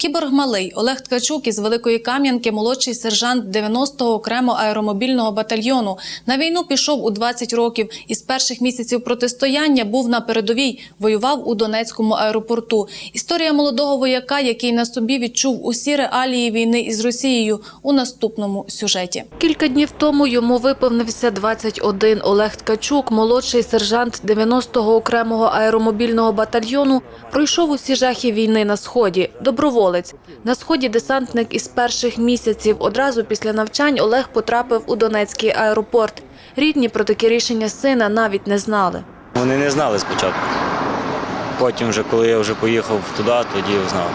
Кіборг малий Олег Ткачук із Великої Кам'янки, молодший сержант 90-го окремо аеромобільного батальйону. На війну пішов у 20 років. Із перших місяців протистояння був на передовій, воював у Донецькому аеропорту. Історія молодого вояка, який на собі відчув усі реалії війни із Росією, у наступному сюжеті. Кілька днів тому йому виповнився 21. Олег Ткачук, молодший сержант 90-го окремого аеромобільного батальйону, пройшов усі жахи війни на сході. Доброволець на сході десантник із перших місяців. Одразу після навчань Олег потрапив у Донецький аеропорт. Рідні про таке рішення сина навіть не знали. Вони не знали спочатку. Потім, вже, коли я вже поїхав туди, тоді знав.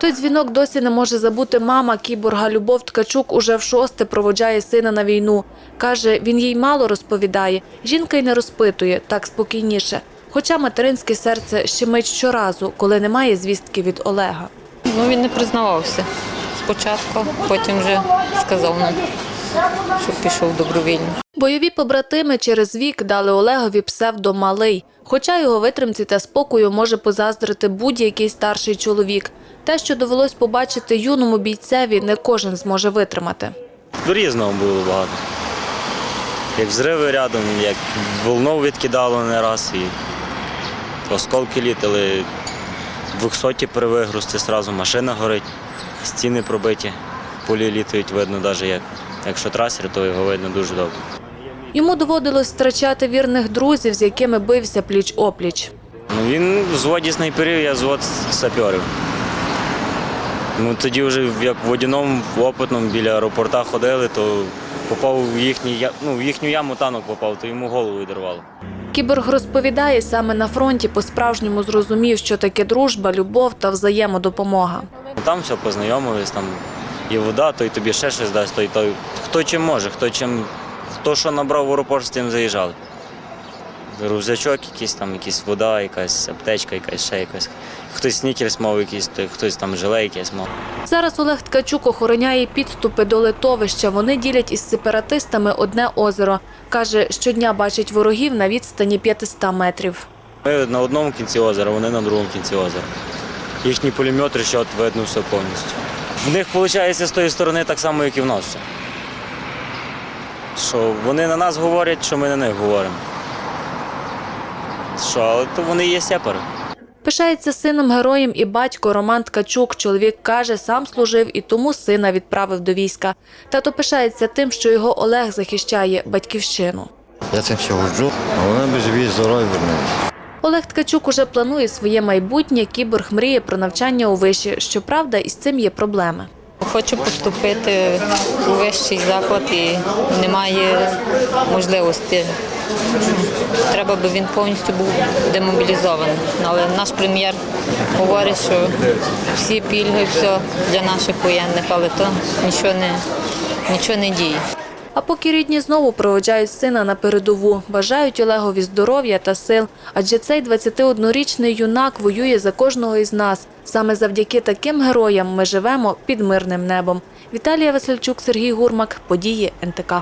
Той дзвінок досі не може забути мама кіборга Любов Ткачук уже в шосте проводжає сина на війну. Каже, він їй мало розповідає. Жінка й не розпитує, так спокійніше. Хоча материнське серце щемить щоразу, коли немає звістки від Олега. Ну він не признавався спочатку, потім вже сказав нам, що пішов добровільно. Бойові побратими через вік дали Олегові псевдо «Малий». Хоча його витримці та спокою може позаздрити будь-який старший чоловік. Те, що довелось побачити юному бійцеві, не кожен зможе витримати. До різного було багато. Як взриви рядом, як волнов відкидало не раз, і осколки літали, двохсоті при вигрузці, одразу машина горить, стіни пробиті, полі літають, видно, навіть як. Якщо трасер, то його видно дуже добре. Йому доводилось втрачати вірних друзів, з якими бився пліч-опліч. Ну, він зводі снайперів, я звод саперів. Ну, тоді вже як в водяному в опитному біля аеропорта ходили, то попав в, їхній, я- ну, в їхню яму танок попав, то йому голову відірвало. Кіборг розповідає, саме на фронті по-справжньому зрозумів, що таке дружба, любов та взаємодопомога. Там все познайомились, там і вода, той тобі ще щось дасть, той, той. Хто чим може, хто чим, хто що набрав у аеропорт, з тим заїжджали. Рюкзачок якийсь, там якась вода, якась аптечка, якась ще якась. Хтось снікерс мав якийсь, хтось там жиле якесь мав. Зараз Олег Ткачук охороняє підступи до литовища. Вони ділять із сепаратистами одне озеро. Каже, щодня бачить ворогів на відстані 500 метрів. Ми на одному кінці озера, вони на другому кінці озера. Їхні пулемети ще от видно все повністю. В них виходить з тої сторони так само, як і в нас. Що вони на нас говорять, що ми на них говоримо. Що, але то вони є сепари. Пишається сином героєм і батько Роман Ткачук. Чоловік каже, сам служив і тому сина відправив до війська. Тато пишається тим, що його Олег захищає батьківщину. Я цим все годжу, а вони би живі, здорові вернулися. Олег Ткачук уже планує своє майбутнє. Кіборг мріє про навчання у виші. Щоправда, із цим є проблеми. Хочу поступити у вищий заклад і немає можливості. Треба би він повністю був демобілізований. Але наш прем'єр говорить, що всі пільги, все для наших воєнних, але то нічого не, нічого не діє. А поки рідні знову проводжають сина на передову, бажають Олегові здоров'я та сил, адже цей 21-річний юнак воює за кожного із нас. Саме завдяки таким героям ми живемо під мирним небом. Віталія Васильчук, Сергій Гурмак, події НТК.